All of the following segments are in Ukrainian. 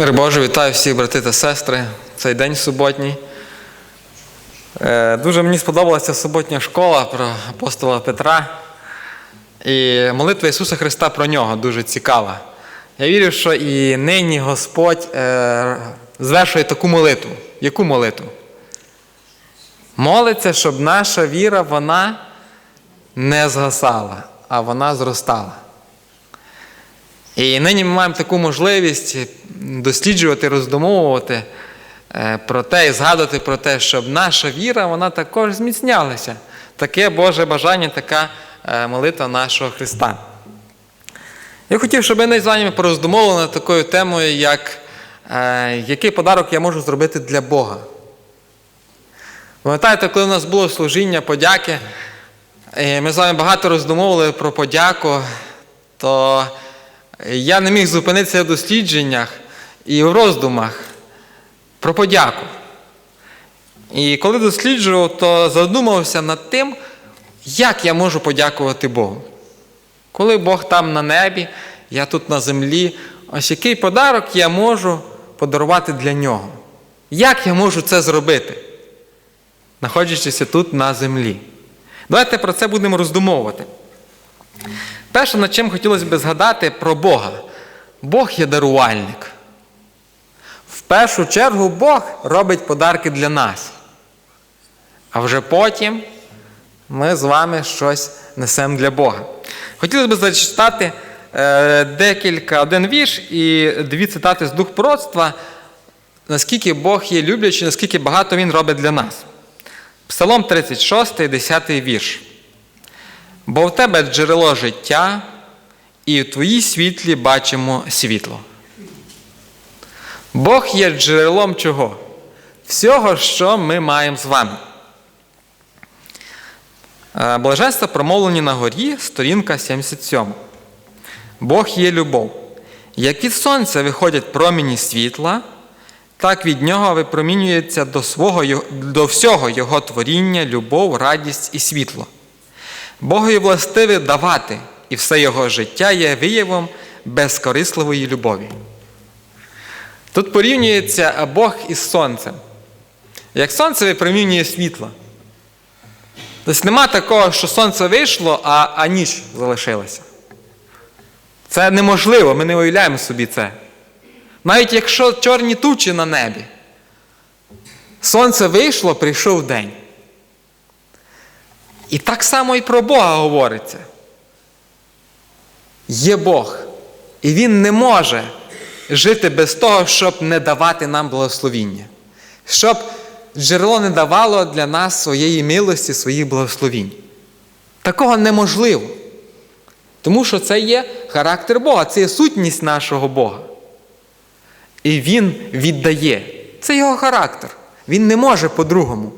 Мир Боже, вітаю всіх брати та сестри. Цей день суботній. Е, Дуже мені сподобалася суботня школа про апостола Петра. І молитва Ісуса Христа про нього дуже цікава. Я вірю, що і нині Господь е, звершує таку молитву. Яку молитву? Молиться, щоб наша віра вона не згасала, а вона зростала. І нині ми маємо таку можливість досліджувати, роздумовувати е, про те і згадувати про те, щоб наша віра вона також зміцнялася. Таке Боже бажання, така е, молитва нашого Христа. Я хотів, щоб ми з вами пороздумовували над такою темою, як е, який подарок я можу зробити для Бога. Пам'ятаєте, коли у нас було служіння подяки, і ми з вами багато роздумовували про подяку, то я не міг зупинитися в дослідженнях і в роздумах про подяку. І коли досліджував, то задумався над тим, як я можу подякувати Богу. Коли Бог там на небі, я тут на землі, ось який подарок я можу подарувати для нього? Як я можу це зробити, знаходячися тут на землі? Давайте про це будемо роздумовувати. Перше, над чим хотілося б згадати про Бога. Бог є дарувальник. В першу чергу Бог робить подарки для нас. А вже потім ми з вами щось несемо для Бога. Хотілося б зачитати е, декілька, один вірш і дві цитати з дух пророцтва, наскільки Бог є люблячий, наскільки багато Він робить для нас. Псалом 36, 10 вірш. Бо в тебе джерело життя, і в твоїй світлі бачимо світло. Бог є джерелом чого? Всього, що ми маємо з вами. Е, Блаженство промовлені на горі, сторінка 77. Бог є любов. Як від сонця виходять проміні світла, так від нього випромінюється до, свого, до всього Його творіння, любов, радість і світло. Богові властиве давати, і все його життя є виявом безкорисливої любові. Тут порівнюється Бог із сонцем. Як сонце випромінює світло. Тобто нема такого, що сонце вийшло, а, а ніч залишилася. Це неможливо, ми не уявляємо собі це. Навіть якщо чорні тучі на небі, сонце вийшло, прийшов день. І так само і про Бога говориться. Є Бог. І Він не може жити без того, щоб не давати нам благословіння. Щоб джерело не давало для нас своєї милості, своїх благословінь. Такого неможливо. Тому що це є характер Бога, це є сутність нашого Бога. І Він віддає. Це його характер. Він не може по-другому.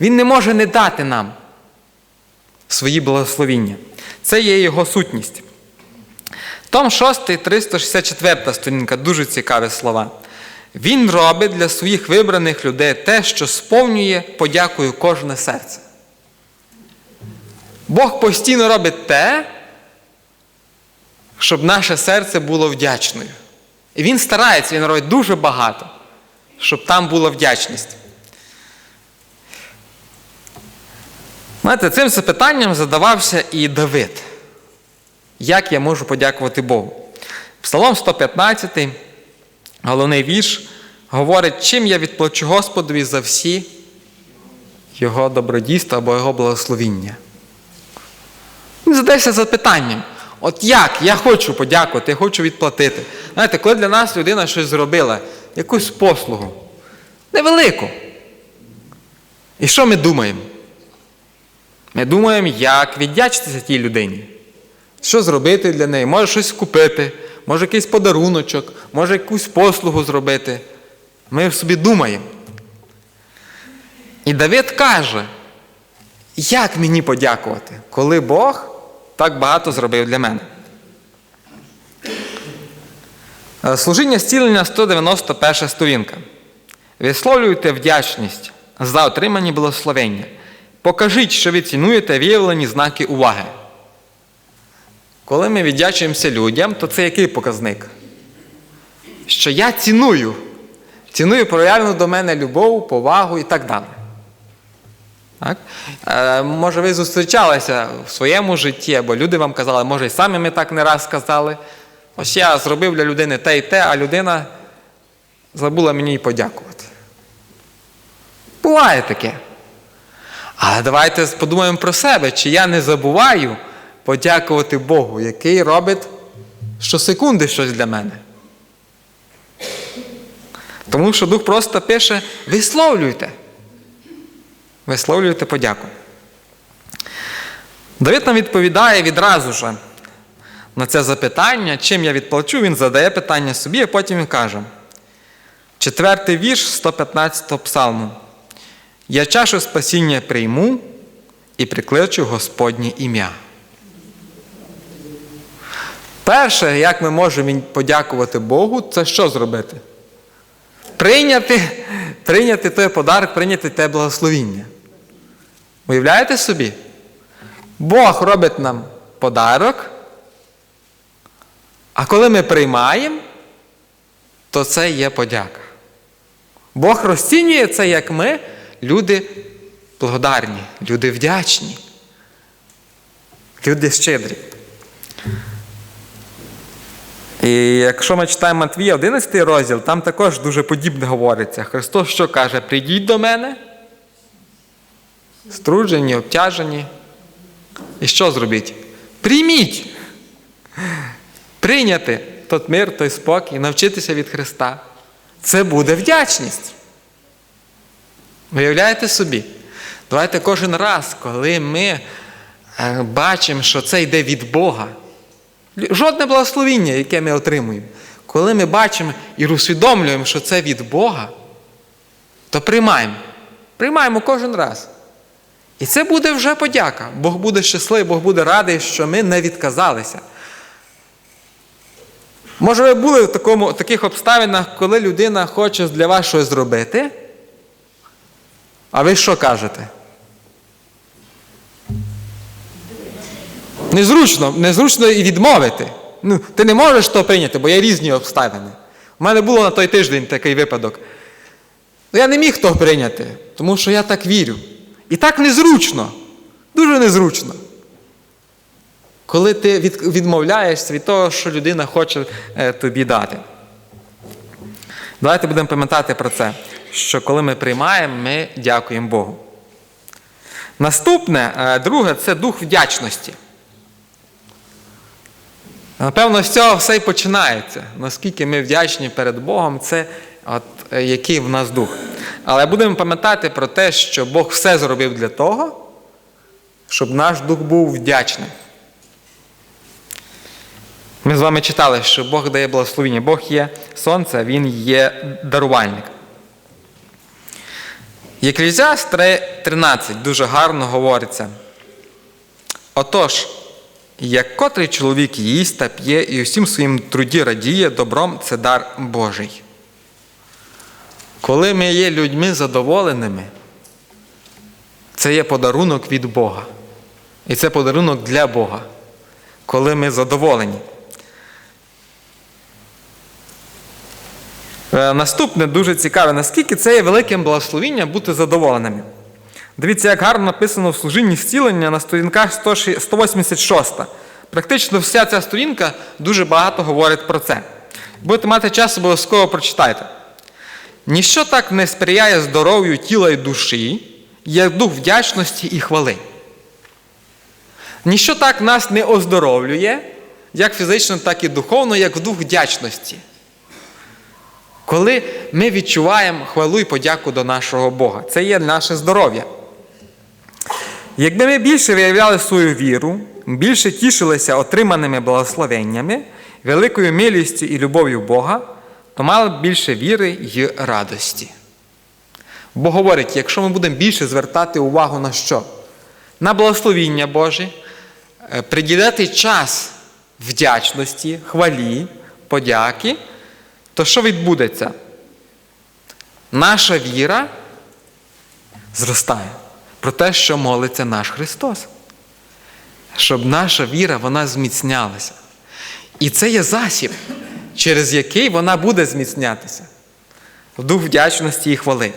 Він не може не дати нам свої благословіння. Це є його сутність. Том 6, 364 сторінка, дуже цікаві слова. Він робить для своїх вибраних людей те, що сповнює подякою кожне серце. Бог постійно робить те, щоб наше серце було вдячною. І він старається, він робить дуже багато, щоб там була вдячність. Знаєте, цим запитанням задавався і Давид. Як я можу подякувати Богу? Псалом 115, головний вірш, говорить, чим я відплачу Господові за всі Його добродійства або Його благословіння. Він задається запитанням. От як я хочу подякувати, я хочу відплатити. Знаєте, коли для нас людина щось зробила, якусь послугу, невелику. І що ми думаємо? Ми думаємо, як віддячитися тій людині. Що зробити для неї? Може щось купити, може якийсь подаруночок, може якусь послугу зробити. Ми собі думаємо. І Давид каже, як мені подякувати, коли Бог так багато зробив для мене. Служіння зцілення 191 сторінка. Висловлюйте вдячність за отримані благословення. Покажіть, що ви цінуєте виявлені знаки уваги. Коли ми віддячуємося людям, то це який показник? що я ціную. Ціную проявлену до мене любов, повагу і так далі. Так? Е, може, ви зустрічалися в своєму житті, або люди вам казали, може, і самі ми так не раз сказали. Ось я зробив для людини те і те, а людина забула мені й подякувати. Буває таке. Але давайте подумаємо про себе, чи я не забуваю подякувати Богу, який робить щосекунди щось для мене. Тому що Дух просто пише: висловлюйте. Висловлюйте подяку. Давид нам відповідає відразу ж на це запитання, чим я відплачу, він задає питання собі, а потім він каже. Четвертий вірш 115 псалму. Я чашу спасіння прийму і прикличу Господнє ім'я. Перше, як ми можемо подякувати Богу, це що зробити? Прийняти, прийняти той подарок, прийняти те благословіння. Уявляєте собі? Бог робить нам подарок, а коли ми приймаємо, то це є подяка. Бог розцінює це, як ми, люди благодарні, люди вдячні, люди щедрі. І якщо ми читаємо Матвія 11 розділ, там також дуже подібне говориться. Христос що каже? Прийдіть до мене, струджені, обтяжені. І що зробіть? Прийміть! Прийняти той мир, той спокій, навчитися від Христа. Це буде вдячність. Виявляєте собі? Давайте кожен раз, коли ми е, бачимо, що це йде від Бога. Жодне благословіння, яке ми отримуємо. Коли ми бачимо і усвідомлюємо, що це від Бога, то приймаємо. Приймаємо кожен раз. І це буде вже подяка. Бог буде щасливий, Бог буде радий, що ми не відказалися. Може, ви були в такому, таких обставинах, коли людина хоче для вас щось зробити, а ви що кажете? Незручно, незручно і відмовити. Ну, Ти не можеш то прийняти, бо є різні обставини. У мене було на той тиждень такий випадок. Ну, Я не міг того прийняти, тому що я так вірю. І так незручно, дуже незручно. Коли ти відмовляєшся від того, що людина хоче е, тобі дати. Давайте будемо пам'ятати про це, що коли ми приймаємо, ми дякуємо Богу. Наступне, е, друге, це дух вдячності. Напевно, з цього все і починається. Наскільки ми вдячні перед Богом, це от, е, який в нас дух. Але будемо пам'ятати про те, що Бог все зробив для того, щоб наш дух був вдячним. Ми з вами читали, що Бог дає благословіння. Бог є сонце, Він є дарувальник. Єклізіас 3.13 дуже гарно говориться. Отож, як котрий чоловік їсть та п'є і усім своїм труді радіє, добром це дар Божий. Коли ми є людьми задоволеними, це є подарунок від Бога. І це подарунок для Бога, коли ми задоволені. Наступне дуже цікаве, наскільки це є великим благословінням бути задоволеними. Дивіться, як гарно написано в служінні зцілення на сторінках 186. Практично вся ця сторінка дуже багато говорить про це. Будете мати час, обов'язково прочитайте. Ніщо так не сприяє здоров'ю тіла і душі, як дух вдячності і хвали. Ніщо так нас не оздоровлює, як фізично, так і духовно, як дух вдячності. Коли ми відчуваємо хвалу і подяку до нашого Бога, це є наше здоров'я. Якби ми більше виявляли свою віру, більше тішилися отриманими благословеннями, великою милістю і любов'ю Бога, то мали б більше віри й радості. Бо говорить, якщо ми будемо більше звертати увагу на що? На благословіння Боже, приділяти час вдячності, хвалі, подяки, то що відбудеться? Наша віра зростає про те, що молиться наш Христос. Щоб наша віра вона зміцнялася. І це є засіб. через який вона буде зміцнятися в дух вдячності і хвали.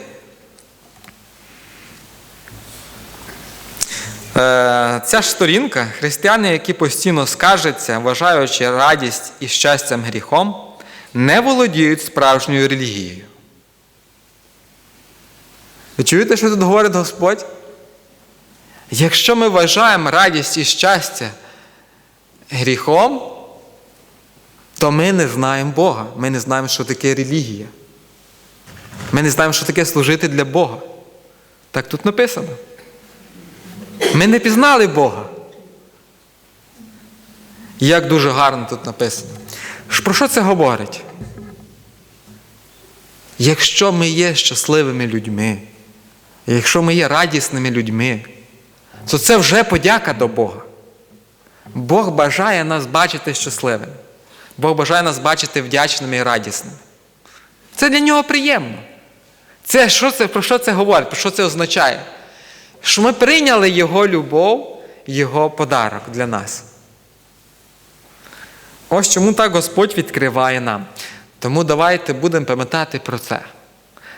Е, Ця ж сторінка, християни, які постійно скаржаться, вважаючи радість і щастям гріхом, не володіють справжньою релігією. Ви чуєте, що тут говорить Господь? Якщо ми вважаємо радість і щастя гріхом, то ми не знаємо Бога. Ми не знаємо, що таке релігія. Ми не знаємо, що таке служити для Бога. Так тут написано. Ми не пізнали Бога. Як дуже гарно тут написано. Про що це говорить? Якщо ми є щасливими людьми, якщо ми є радісними людьми, то це вже подяка до Бога. Бог бажає нас бачити щасливими. Бог бажає нас бачити вдячними і радісними. Це для нього приємно. Це, що це, Про що це говорить? Про що це означає? Що ми прийняли Його любов, Його подарок для нас. Ось чому так Господь відкриває нам. Тому давайте будемо пам'ятати про це.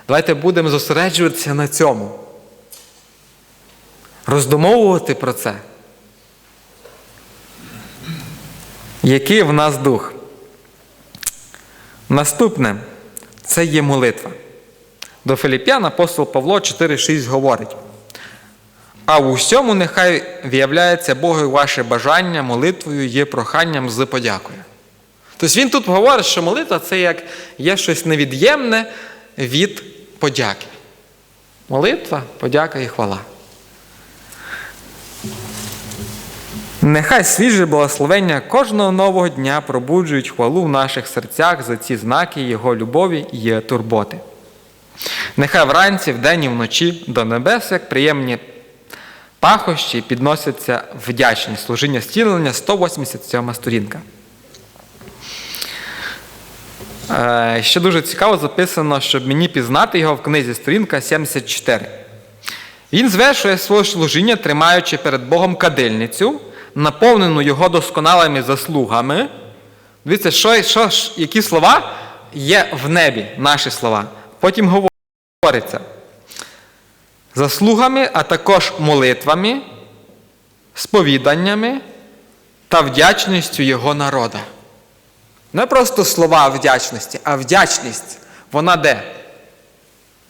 Давайте будемо зосереджуватися на цьому. Роздумовувати про це. Який в нас дух? Наступне це є молитва. До Филіп'ян апостол Павло 4,6 говорить. А в усьому нехай виявляється Богу ваше бажання молитвою є проханням з подякою. Тобто він тут говорить, що молитва це як є щось невід'ємне від подяки. Молитва, подяка і хвала. Нехай свіже благословення кожного нового дня пробуджують хвалу в наших серцях за ці знаки Його любові і турботи. Нехай вранці, вдень і вночі до небес, як приємні пахощі, підносяться вдячність служіння зцілення 187 сторінка. Е, Ще дуже цікаво записано, щоб мені пізнати його в книзі сторінка 74. Він звершує своє служіння, тримаючи перед Богом кадильницю, наповнену його досконалими заслугами. Дивіться, що, що, які слова є в небі, наші слова. Потім говориться. Заслугами, а також молитвами, сповіданнями та вдячністю його народа. Не просто слова вдячності, а вдячність. Вона де?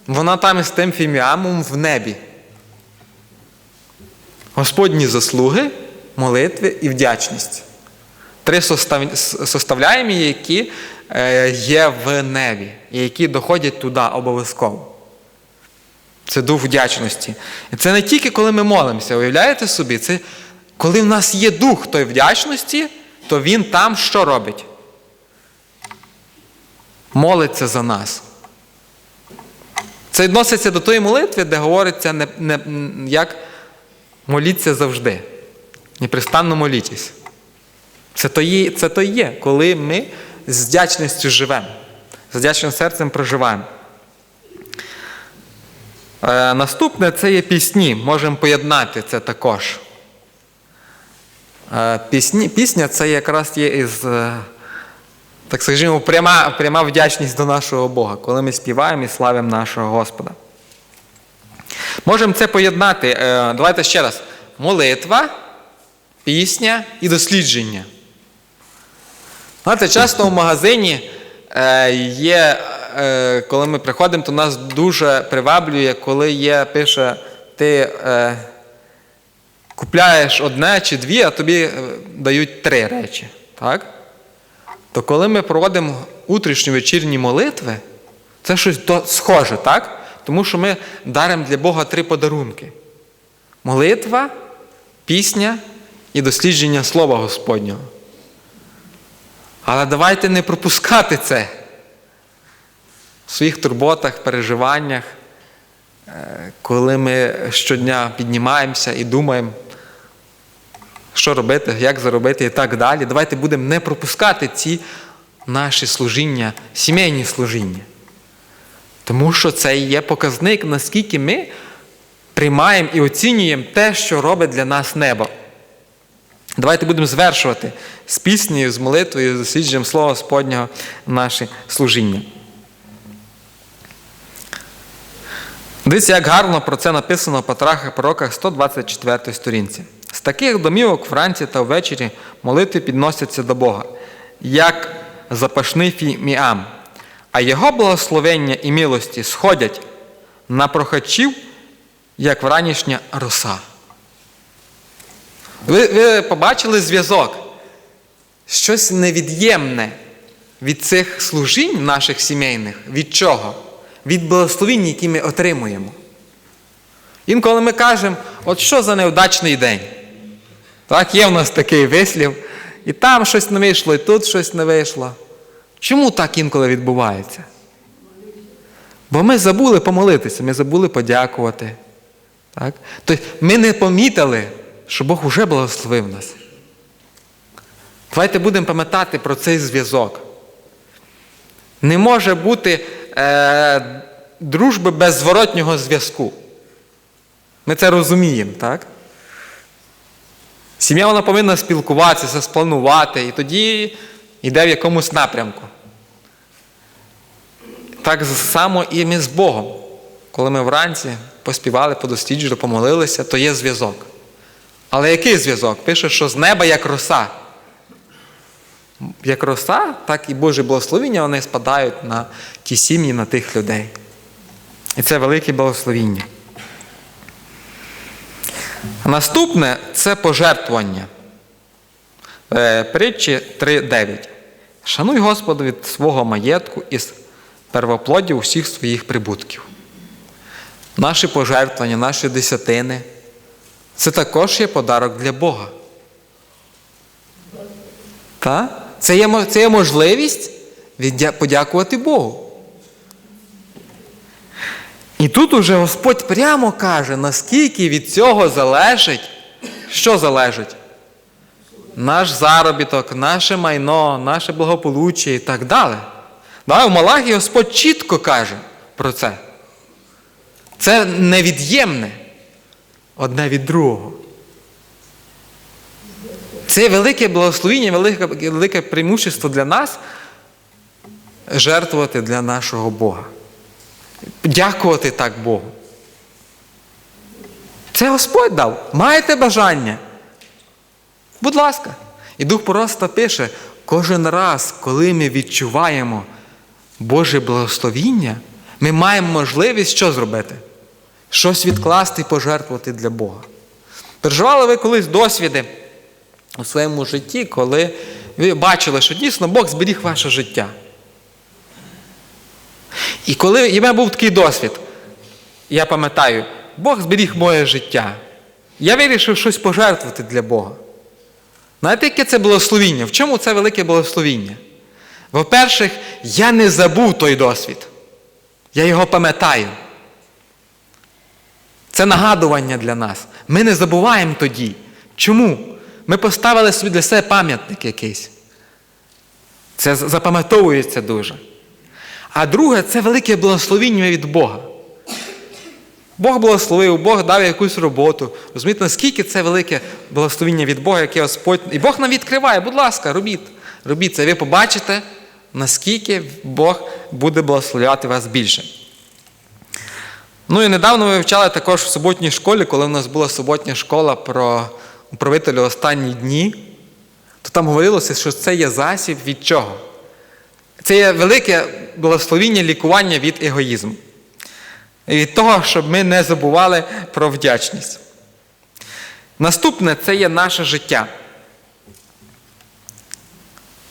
Вона там із тим фіміамом в небі. Господні заслуги, молитви і вдячність. Три составляємі, які є в небі, і які доходять туди обов'язково. Це дух вдячності. І це не тільки коли ми молимося, уявляєте собі, це коли в нас є дух той вдячності, то він там що робить? Молиться за нас. Це відноситься до тої молитви, де говориться, не, не, як моліться завжди. Непрестанно молітесь. Це то, є, це то є, коли ми з вдячністю живемо, з вдячним серцем проживаємо. Е, наступне це є пісні. Можемо поєднати це також. Е, пісні, Пісня це якраз є із, е, так скажімо, пряма, пряма вдячність до нашого Бога, коли ми співаємо і славимо нашого Господа. Можемо це поєднати. Давайте ще раз. Молитва, пісня і дослідження. Знаєте, часто в магазині є, е, коли ми приходимо, то нас дуже приваблює, коли є, пише, ти е, купляєш одне чи дві, а тобі дають три речі. Так? То коли ми проводимо утрішні вечірні молитви, це щось схоже, так? Тому що ми даримо для Бога три подарунки: молитва, пісня і дослідження Слова Господнього. Але давайте не пропускати це в своїх турботах, переживаннях, коли ми щодня піднімаємося і думаємо, що робити, як заробити і так далі. Давайте будемо не пропускати ці наші служіння, сімейні служіння. Тому що це є показник, наскільки ми приймаємо і оцінюємо те, що робить для нас небо. Давайте будемо звершувати з піснею, з молитвою, з дослідженням Слова Господнього наше служіння. Дивіться, як гарно про це написано в Патрахах пророках 124 сторінці. З таких домівок вранці та ввечері молитви підносяться до Бога, як запашний фіміам, а Його благословення і милості сходять на прохачів, як вранішня роса. Ви, ви побачили зв'язок? Щось невід'ємне від цих служінь наших сімейних. Від чого? Від благословінь, які ми отримуємо. Інколи ми кажемо, от що за неудачний день? Так, є в нас такий вислів, і там щось не вийшло, і тут щось не вийшло. Чому так інколи відбувається? Бо ми забули помолитися, ми забули подякувати. Так? Тобто ми не помітили, що Бог уже благословив нас. Давайте будемо пам'ятати про цей зв'язок. Не може бути е, дружби без зворотнього зв'язку. Ми це розуміємо, так? Сім'я вона повинна спілкуватися, спланувати, і тоді йде в якомусь напрямку. Так само і ми з Богом. Коли ми вранці поспівали, подосліджували, помолилися, то є зв'язок. Але який зв'язок? Пише, що з неба як роса. Як роса, так і Божі благословіння вони спадають на ті сім'ї, на тих людей. І це велике благословіння. Наступне це пожертвування. Е, Притчі 3.9. Шануй Господа від свого маєтку із первоплодів усіх своїх прибутків. Наші пожертвування, наші десятини це також є подарок для Бога. Та? Це, є, це є можливість подякувати Богу. І тут уже Господь прямо каже, наскільки від цього залежить, що залежить? Наш заробіток, наше майно, наше благополуччя і так далі. Да, в Малахії Господь чітко каже про це. Це невід'ємне одне від другого. Це велике благословіння, велике, велике преимущество для нас жертвувати для нашого Бога. Дякувати так Богу. Це Господь дав. Маєте бажання? Будь ласка. І Дух просто пише, кожен раз, коли ми відчуваємо Боже благословіння, ми маємо можливість що зробити? Щось відкласти і пожертвувати для Бога. Переживали ви колись досвіди у своєму житті, коли ви бачили, що дійсно Бог зберіг ваше життя. І коли і в мене був такий досвід, я пам'ятаю, Бог зберіг моє життя. Я вирішив щось пожертвувати для Бога. Знаєте, яке це благословіння? В чому це велике благословіння? По-перше, я не забув той досвід. Я його пам'ятаю. Це нагадування для нас. Ми не забуваємо тоді. Чому? Ми поставили собі для себе пам'ятник якийсь. Це запам'ятовується дуже. А друге, це велике благословіння від Бога. Бог благословив, Бог дав якусь роботу. Розумієте, наскільки це велике благословіння від Бога, яке Господь. І Бог нам відкриває, будь ласка, робіть. Робіть це. Ви побачите, наскільки Бог буде благословляти вас більше. Ну і недавно ми вивчали також в суботній школі, коли в нас була суботня школа про управителя останні дні, то там говорилося, що це є засіб від чого? Це є велике благословіння лікування від егоїзму. І від того, щоб ми не забували про вдячність. Наступне це є наше життя.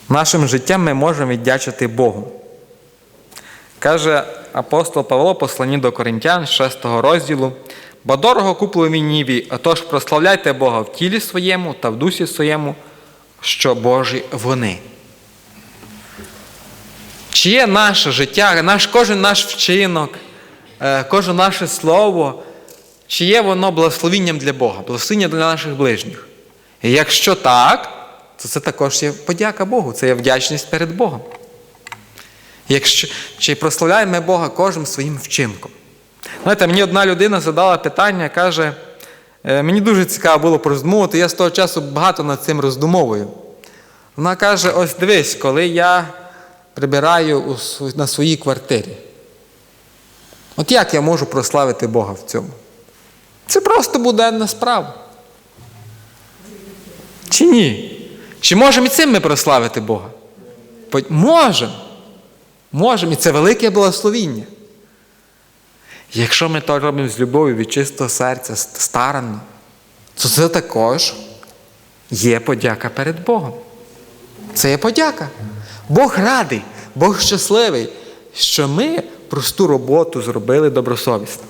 Нашим життям ми можемо віддячити Богу. Каже апостол Павло, послані до Коринтян, 6 розділу, бо дорого куплю Ніві, отож прославляйте Бога в тілі своєму та в дусі своєму, що Божі вони. Чи є наше життя, наш, кожен наш вчинок, е, кожне наше слово, чи є воно благословінням для Бога, благословіння для наших ближніх? І якщо так, то це також є подяка Богу, це є вдячність перед Богом. Якщо, Чи прославляємо Бога кожним своїм вчинком? Знаєте, мені одна людина задала питання, каже, Е, Мені дуже цікаво було пороздумувати, я з того часу багато над цим роздумовую. Вона каже: ось дивись, коли я прибираю на своїй квартирі. От як я можу прославити Бога в цьому? Це просто буденна справа. Чи ні? Чи можемо і цим ми прославити Бога? Можемо. Можемо, і це велике благословіння. Якщо ми то робимо з любов'ю від чистого серця, старанно, то це також є подяка перед Богом. Це є подяка. Бог радий, Бог щасливий, що ми просту роботу зробили добросовісно.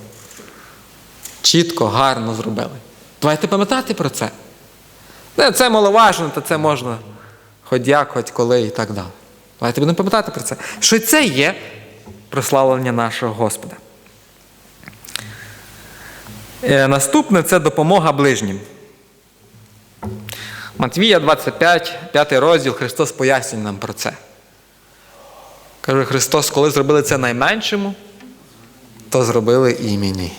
Чітко, гарно зробили. Давайте пам'ятати про це. Це маловажно, то це можна хоч як, хоч коли і так далі. Давайте будемо пам'ятати про це. Що це є прославлення нашого Господа. Е, Наступне це допомога ближнім. Матвія 25, 5 розділ, Христос пояснює нам про це. Каже Христос, коли зробили це найменшому, то зробили і мені.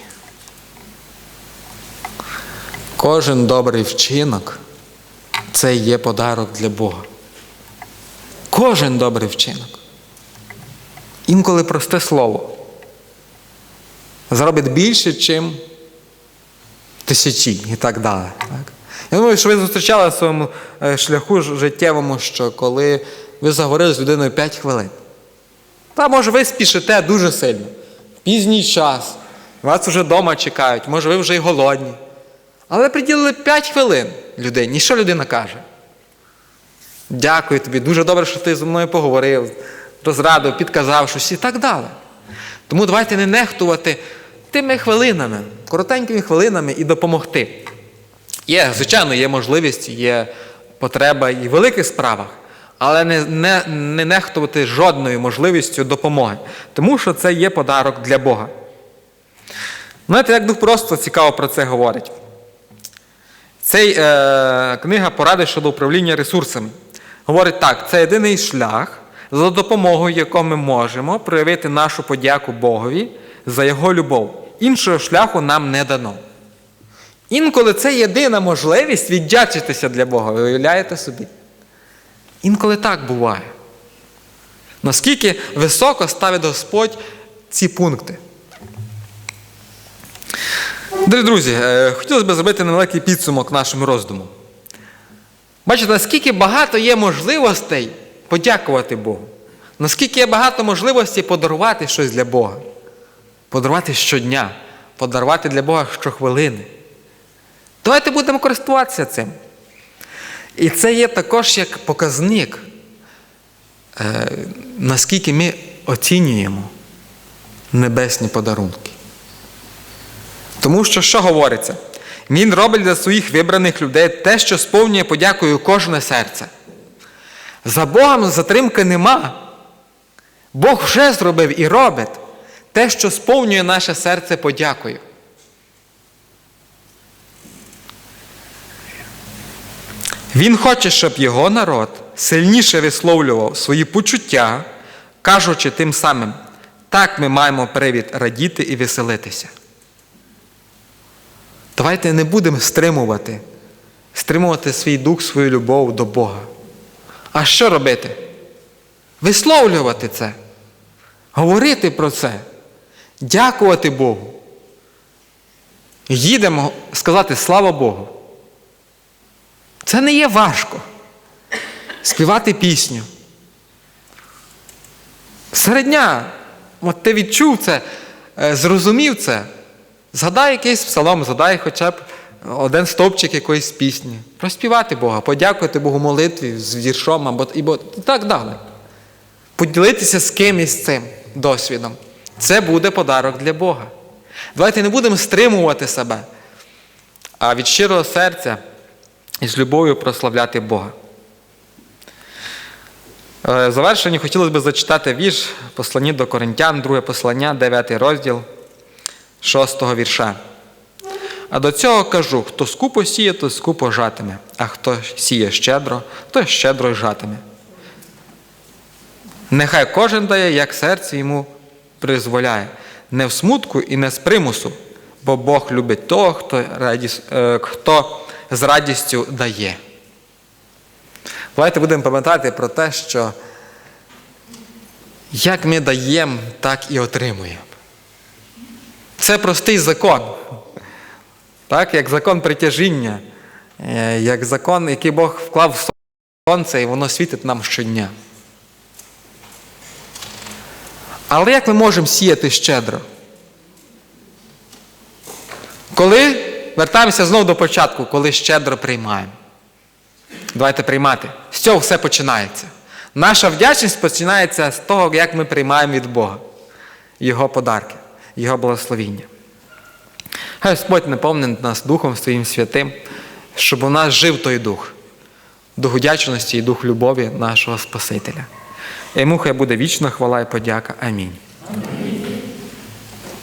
Кожен добрий вчинок це є подарок для Бога. Кожен добрий вчинок. Інколи просте слово. Зробить більше, чим тисячі і так далі. Так? Я думаю, що ви зустрічали на своєму е, шляху життєвому, що коли ви заговорили з людиною 5 хвилин. Та може ви спішите дуже сильно. В пізній час. Вас вже вдома чекають, може ви вже й голодні. Але приділили 5 хвилин людині. І що людина каже? Дякую тобі, дуже добре, що ти зі мною поговорив, розрадив, підказав щось і так далі. Тому давайте не нехтувати тими хвилинами, коротенькими хвилинами і допомогти. Є, звичайно, є можливість, є потреба і в великих справах, але не, не, не нехтувати жодною можливістю допомоги, тому що це є подарок для Бога. Знаєте, як Дух просто цікаво про це говорить. Цей е, книга поради щодо управління ресурсами. Говорить так: це єдиний шлях, за допомогою якого ми можемо проявити нашу подяку Богові за Його любов. Іншого шляху нам не дано. Інколи це єдина можливість віддячитися для Бога. Ви уявляєте собі? Інколи так буває. Наскільки високо ставить Господь ці пункти. Дорогі друзі, е, хотілося б зробити невеликий підсумок нашому роздуму. Бачите, наскільки багато є можливостей подякувати Богу. Наскільки є багато можливостей подарувати щось для Бога. Подарувати щодня, подарувати для Бога щохвилини. Давайте будемо користуватися цим. І це є також як показник, е, наскільки ми оцінюємо небесні подарунки. Тому що що говориться? Він робить для своїх вибраних людей те, що сповнює подякою кожне серце. За Богом затримки нема. Бог вже зробив і робить те, що сповнює наше серце подякою. Він хоче, щоб його народ сильніше висловлював свої почуття, кажучи тим самим, так ми маємо привід радіти і веселитися. Давайте не будемо стримувати, стримувати свій дух, свою любов до Бога. А що робити? Висловлювати це, говорити про це, дякувати Богу. Їдемо сказати слава Богу. Це не є важко. Співати пісню. Середня, от ти відчув це, е, зрозумів це. Згадай якийсь псалом, згадай хоча б один стовпчик якоїсь пісні. Проспівати Бога, подякувати Богу молитві з віршом або і бо- і так далі. Поділитися з кимось цим досвідом. Це буде подарок для Бога. Давайте не будемо стримувати себе, а від щирого серця і з любов'ю прославляти Бога. Е, В завершенні хотілося б зачитати вірш посланні до Коринтян, друге послання, 9 розділ, 6 вірша. А до цього кажу: хто скупо сіє, то скупо жатиме, а хто сіє щедро, то щедро жатиме. Нехай кожен дає, як серце йому призволяє, не в смутку і не з примусу, бо Бог любить того, хто, радіс, е, хто з радістю дає. Давайте будемо пам'ятати про те, що як ми даємо, так і отримуємо. Це простий закон. Так, як закон притяжіння, е, як закон, який Бог вклав в сонце, і воно світить нам щодня. Але як ми можемо сіяти щедро? Коли вертаємося знову до початку, коли щедро приймаємо. Давайте приймати. З цього все починається. Наша вдячність починається з того, як ми приймаємо від Бога Його подарки, Його благословіння. Хай Господь наповнить нас Духом Своїм святим, щоб у нас жив той дух, дух вдячності і дух любові нашого Спасителя. Йому хай буде вічна хвала і подяка. Амінь. Амінь.